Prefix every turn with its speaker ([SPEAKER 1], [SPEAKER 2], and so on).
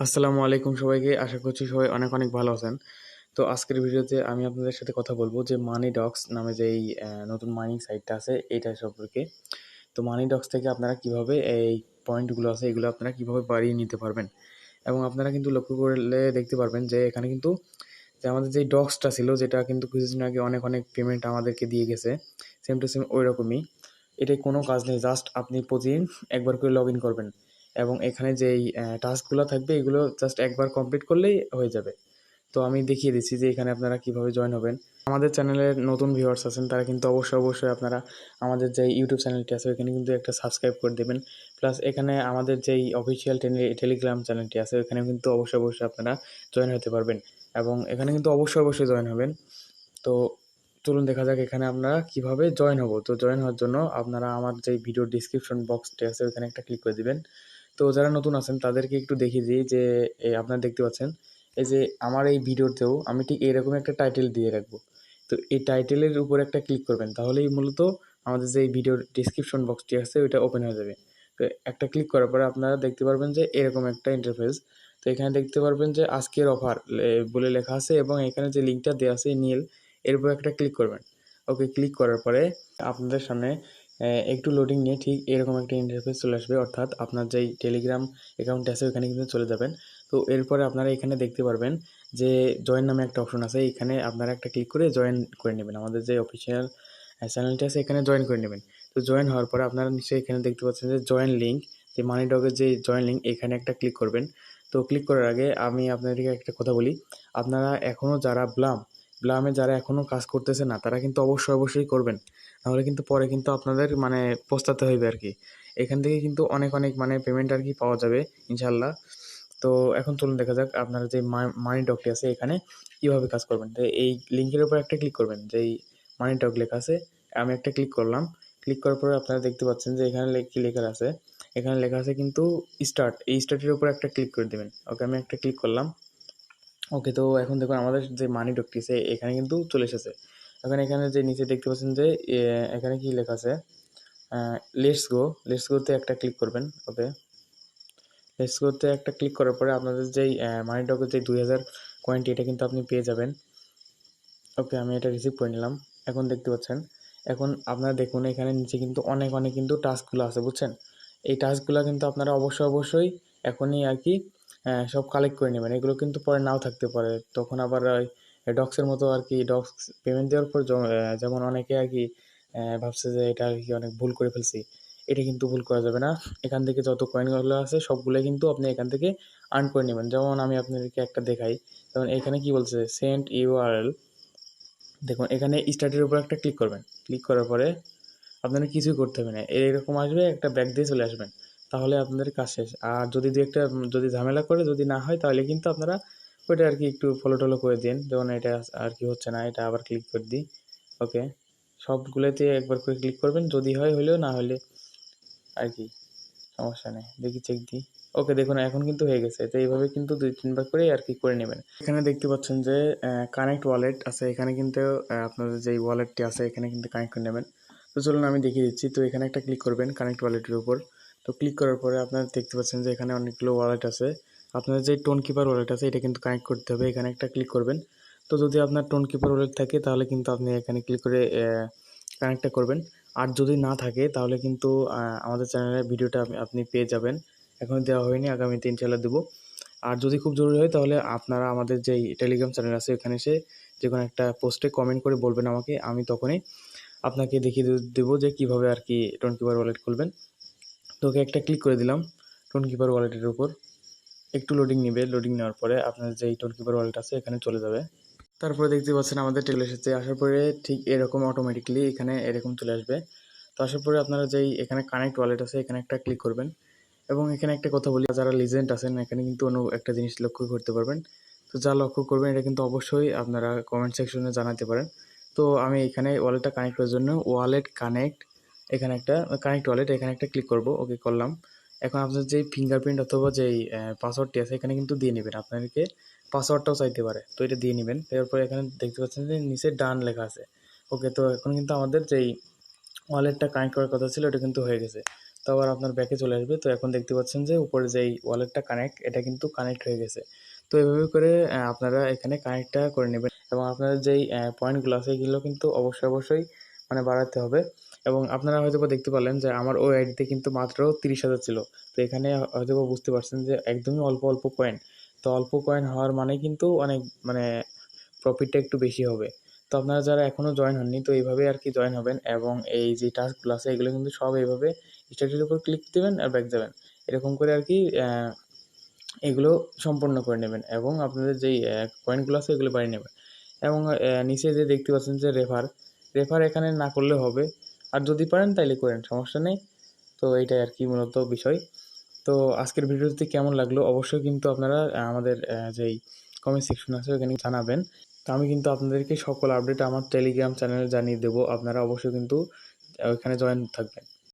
[SPEAKER 1] আসসালামু আলাইকুম সবাইকে। আশা করছি সবাই অনেক অনেক ভালো আছেন। তো আজকের ভিডিওতে আমি আপনাদের সাথে কথা বলব যে মানি ডক্স নামে যে এই নতুন মাইনিং সাইটটা আছে, এইটা সম্পর্কে। তো মানি ডক্স থেকে আপনারা কীভাবে এই পয়েন্টগুলো আছে, এগুলো আপনারা কীভাবে বাড়িয়ে নিতে পারবেন? এবং আপনারা কিন্তু লক্ষ্য করলে দেখতে পারবেন যে এখানে কিন্তু যে আমাদের যে ডক্সটা ছিল, যেটা কিন্তু কিছুদিন আগে অনেক অনেক পেমেন্ট আমাদেরকে দিয়ে গেছে সেম টু সেম ওই রকমই এটাই কোনো কাজ নেই জাস্ট আপনি প্রতিদিন একবার করে লগ ইন করবেন। এবং এখানে যেই টাস্কগুলো থাকবে, এগুলো জাস্ট একবার কমপ্লিট করলেই হয়ে যাবে। তো আমি দেখিয়ে দিচ্ছি যে এখানে আপনারা কীভাবে জয়েন হবেন। আমাদের চ্যানেলের নতুন ভিউয়ার্স আছেন, তারা কিন্তু অবশ্যই অবশ্যই আপনারা আমাদের যে ইউটিউব চ্যানেলটি আছে, ওইখানে কিন্তু একটা সাবস্ক্রাইব করে দেবেন। প্লাস এখানে আমাদের যেই অফিসিয়াল টেলিগ্রাম চ্যানেলটি আছে, ওইখানে কিন্তু অবশ্যই অবশ্যই আপনারা জয়েন হতে পারবেন। এবং এখানে কিন্তু অবশ্যই অবশ্যই জয়েন হবেন। তো চলুন দেখা যাক এখানে আপনারা কীভাবে জয়েন হব। তো জয়েন হওয়ার জন্য আপনারা আমার যে ভিডিও ডিসক্রিপশন বক্সটি আছে, ওইখানে একটা ক্লিক করে দিবেন। তো যারা নতুন আছেন, তাদেরকে একটু দেখিয়ে দিই যে আপনারা দেখতে পাচ্ছেন, এই যে আমার এই ভিডিওতেও আমি ঠিক এরকম একটা টাইটেল দিয়ে রাখব। তো এই টাইটেলের উপর একটা ক্লিক করবেন, তাহলেই মূলত আমাদের যে ভিডিওর ডিসক্রিপশন বক্সটি আছে, ওইটা ওপেন হয়ে যাবে। তো একটা ক্লিক করার পরে আপনারা দেখতে পারবেন যে, এরকম একটা ইন্টারফেস তো এখানে দেখতে পারবেন যে, আজকের অফার বলে লেখা আছে এবং এখানে যে লিঙ্কটা দেওয়া আছে, নীল, এর উপর একটা ক্লিক করবেন। ওকে ক্লিক করার পরে আপনাদের সামনে একটু লোডিং নিয়ে ঠিক এরকম একটা ইন্টারফেস চলে আসবে। অর্থাৎ আপনার যেই টেলিগ্রাম অ্যাকাউন্ট আছে, ওখানে কিন্তু চলে যাবেন। তো এরপরে আপনারা এখানে দেখতে পারবেন যে জয়েন নামে একটা অপশন আছে। এখানে আপনারা একটা ক্লিক করে জয়েন করে নেবেন। আমাদের যে অফিসিয়াল চ্যানেলটি আছে, এখানে জয়েন করে নেবেন। তো জয়েন হওয়ার পরে আপনারা নিশ্চয়ই এখানে দেখতে পাচ্ছেন যে জয়েন লিঙ্ক যে মানি ডগের যে জয়েন লিঙ্ক এখানে একটা ক্লিক করবেন। তো ক্লিক করার আগে আমি আপনাদেরকে একটা কথা বলি। আপনারা এখনও যারা ব্লাম ব্লামে যারা এখনও কাজ করতেছে না, তারা কিন্তু অবশ্যই অবশ্যই করবেন। নাহলে কিন্তু পরে কিন্তু আপনাদের মানে পস্তাতে হইবে আর কি এখান থেকে কিন্তু অনেক অনেক মানে পেমেন্ট আর কি পাওয়া যাবে ইনশাল্লাহ তো এখন চলুন দেখা যাক আপনারা যে মানি ডকটি আছে এখানে কীভাবে কাজ করবেন। তো এই লিঙ্কের উপর একটা ক্লিক করবেন, যে এই মানি ডক লেখা আছে, আমি একটা ক্লিক করলাম। ক্লিক করার পরে আপনারা দেখতে পাচ্ছেন যে এখানে কি লেখা আছে? এখানে লেখা আছে কিন্তু স্টার্ট এই স্টার্টের উপর একটা ক্লিক করে দেবেন। ওকে, আমি একটা ক্লিক করলাম। ওকে, তো এখন দেখুন আমাদের যে মানি ডকটি আছে এখানে কিন্তু চলে এসেছে। এখন এখানে যে নিচে দেখতে পাচ্ছেন যে এখানে কি লেখা আছে? লেটস গো লেটস গোতে একটা ক্লিক করবেন, ওকে। লেটস গোতে একটা ক্লিক করার পরে আপনাদের যেই মানি ডকের যে দুই হাজার কয়েনটি এটা কিন্তু আপনি পেয়ে যাবেন। ওকে, আমি এটা রিসিভ করে নিলাম, এখন দেখতে পাচ্ছেন। এখন আপনারা দেখুন এখানে নিচে কিন্তু অনেক অনেক কিন্তু টাস্কগুলো আছে, বুঝছেন? এই টাস্কগুলো কিন্তু আপনারা অবশ্যই অবশ্যই এখনই আর কি সব কালেক্ট করে নেবেন। এগুলো কিন্তু পরে নাও থাকতে পারে। তখন আবার ওই ডক্সের মতো আর কি ডক্স পেমেন্ট দেওয়ার পর যেমন অনেকে আর কি ভাবছে যে এটা আর কি অনেক ভুল করে ফেলছি। এটা কিন্তু ভুল করা যাবে না। এখান থেকে যত কয়েনগুলো আছে সবগুলো কিন্তু আপনি এখান থেকে আর্ন করে নেবেন। যেমন আমি আপনাদেরকে একটা দেখাই। যেমন এখানে কি বলছে? সেন্ট ইউআরএল দেখুন, এখানে স্টার্টের উপর একটা ক্লিক করবেন। ক্লিক করার পরে আপনাদের কিছুই করতে হবে না। এরকম আসবে একটা ব্যাগ দিয়ে চলে আসবেন। তাহলে আপনাদের কাজ শেষ। আর যদি দু একটা যদি ঝামেলা করে যদি না হয়, তাহলে কিন্তু আপনারা ওইটা আর কি একটু ফলো টলো করে দিন। যেমন এটা আর কি হচ্ছে না, এটা আবার ক্লিক করে দিই। ওকে সবগুলোতে একবার করে ক্লিক করবেন। যদি হয়, হলেও না হলে আর কি সমস্যা নেই। দেখি চেক দিই। ওকে দেখুন, এখন কিন্তু হয়ে গেছে। তো এইভাবে কিন্তু দুই, তিনবার করে আর কি করে নেবেন। এখানে দেখতে পাচ্ছেন যে কানেক্ট ওয়ালেট আছে। এখানে কিন্তু আপনাদের যে ওয়ালেটটি আছে, এখানে কিন্তু কানেক্ট করে নেবেন। তো চলুন আমি দেখিয়ে দিচ্ছি। তো এখানে একটা ক্লিক করবেন কানেক্ট ওয়ালেটের উপর। তো ক্লিক করার পরে আপনারা দেখতে পাচ্ছেন যে এখানে অনেকগুলো ওয়ালেট আছে। আপনাদের যে টোন কিপার ওয়ালেট আছে, এটা কিন্তু কানেক্ট করতে হবে। এখানে একটা ক্লিক করবেন। তো যদি আপনার টোন কিপার ওয়ালেট থাকে, তাহলে কিন্তু আপনি এখানে ক্লিক করে কানেক্টটা করবেন। আর যদি না থাকে, তাহলে কিন্তু আমাদের চ্যানেলের ভিডিওটা আপনি- পেয়ে যাবেন। এখন দেওয়া হয়নি আগামীতে ইনশাল্লাহ দেবো। আর যদি খুব জরুরি হয়, তাহলে আপনারা আমাদের যেই টেলিগ্রাম চ্যানেল আছে, ওখানে এসে যে কোনো একটা পোস্টে কমেন্ট করে বলবেন আমাকে, আমি তখনই আপনাকে দেখিয়ে দেবো যে কীভাবে আর কি টোন কিপার ওয়ালেট খুলবেন। তো ওকে একটা ক্লিক করে দিলাম টোন কিপার ওয়ালেটের উপর। একটু লোডিং নেবে লোডিং নেওয়ার পরে আপনার যে টোন কিপার ওয়ালেট আছে এখানে চলে যাবে। তারপরে দেখতে পাচ্ছেন আমাদের টেবিল এসেছে, আসার পরে ঠিক এরকম অটোমেটিকলি এখানে এরকম চলে আসবে। তো আসার পরে আপনারা যেই এখানে কানেক্ট ওয়ালেট আছে, এখানে একটা ক্লিক করবেন। এবং এখানে একটা কথা বলি, যারা লিজেন্ট আছেন, এখানে কিন্তু অন্য একটা জিনিস লক্ষ্য করতে পারবেন। তো যা লক্ষ্য করবেন, এটা কিন্তু অবশ্যই আপনারা কমেন্ট সেকশনে জানাতে পারেন। তো আমি এখানে ওয়ালেটটা কানেক্ট করার জন্য ওয়ালেট কানেক্ট এখানে একটা কানেক্ট ওয়ালেট এখানে একটা ক্লিক করব ওকে করলাম। এখন আপনার যেই ফিঙ্গারপ্রিন্ট অথবা যেই পাসওয়ার্ডটি আছে, এখানে কিন্তু দিয়ে নেবেন। আপনাদেরকে পাসওয়ার্ডটাও চাইতে পারে, তো এটা দিয়ে নেবেন। তারপরে এখানে দেখতে পাচ্ছেন যে নিচে ডান লেখা আছে। ওকে তো এখন কিন্তু আমাদের যেই ওয়ালেটটা কানেক্ট করার কথা ছিল, ওটা কিন্তু হয়ে গেছে। তো আবার আপনার ব্যাকে চলে আসবে। তো এখন দেখতে পাচ্ছেন যে উপরে যেই ওয়ালেটটা কানেক্ট এটা কিন্তু কানেক্ট হয়ে গেছে। তো এভাবে করে আপনারা এখানে কানেক্টটা করে নেবেন। এবং আপনাদের যেই পয়েন্টগুলো আছে, এগুলো কিন্তু অবশ্যই অবশ্যই মানে বাড়াতে হবে। এবং আপনারা হয়তো দেখতে পারলেন যে আমার ওই আইডিতে কিন্তু মাত্র তিরিশ হাজার ছিল। তো এখানে হয়তো বুঝতে পারছেন যে একদমই অল্প অল্প কয়েন তো অল্প কয়েন হওয়ার মানে কিন্তু অনেক মানে প্রফিটটা একটু বেশি হবে। তো আপনারা যারা এখনও জয়েন হননি, তো এইভাবে আর কি জয়েন হবেন এবং এই যে টাস্কগুলো আছে, এগুলো কিন্তু সব এইভাবে স্টার্টের উপর ক্লিক দেবেন আর ব্যাক যাবেন। এরকম করে আর কি এগুলো সম্পন্ন করে নেবেন এবং আপনাদের যেই কয়েনগুলো আছে, এগুলো বাড়িয়ে নেবেন। এবং নিচে যে দেখতে পাচ্ছেন যে রেফার রেফার এখানে না করলে হবে। আর যদি পারেন তাইলে করেন, সমস্যা নেই। তো এইটাই আর কি মূলত বিষয়। তো আজকের ভিডিওটি কেমন লাগল অবশ্যই কিন্তু আপনারা আমাদের যেই কমেন্ট সেকশন আছে ওখানে জানাবেন। তো আমি কিন্তু আপনাদেরকে সকল আপডেট আমার টেলিগ্রাম চ্যানেলে জানিয়ে দেবো। আপনারা অবশ্যই কিন্তু ওইখানে জয়েন থাকবেন।